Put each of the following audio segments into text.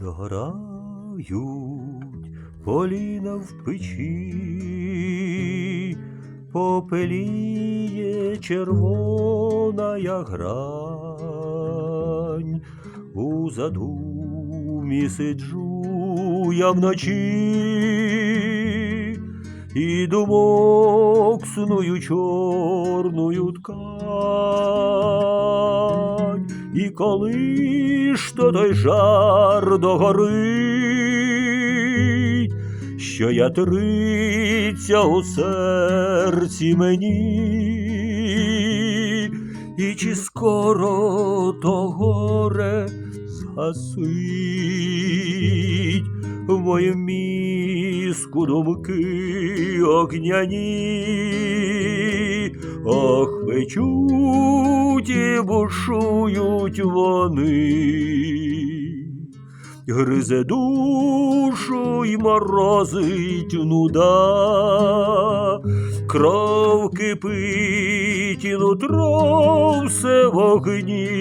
Догорають поліна в печі, попеліє червона грань, у задумі сиджу я вночі, і думок сную чорною ткань, і коли ж то той жар догорить, що я триться у серці мені, і чи скоро то горе згасить в моїм мізку думки огняні, ох, печуть і бушують вони, гризе душу й морозить нуда, кров кипить і нутро все в огні,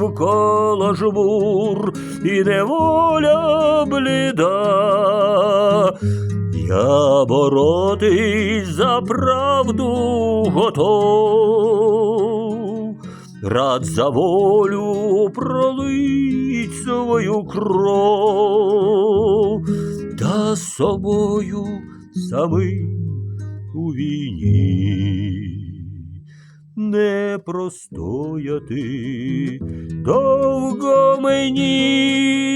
вколо жмур і неволя бліда. Я боротись за правду готов, рад за волю пролить свою кров, та собою самим у війні. Не простояти довго мені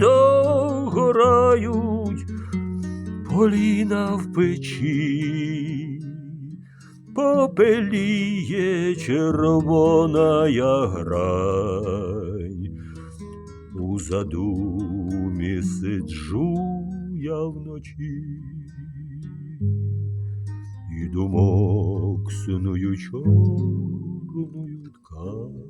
догорають поліна в печі, попеліє червона грань. У задумі сиджу я вночі, і думок сную чорною ткань.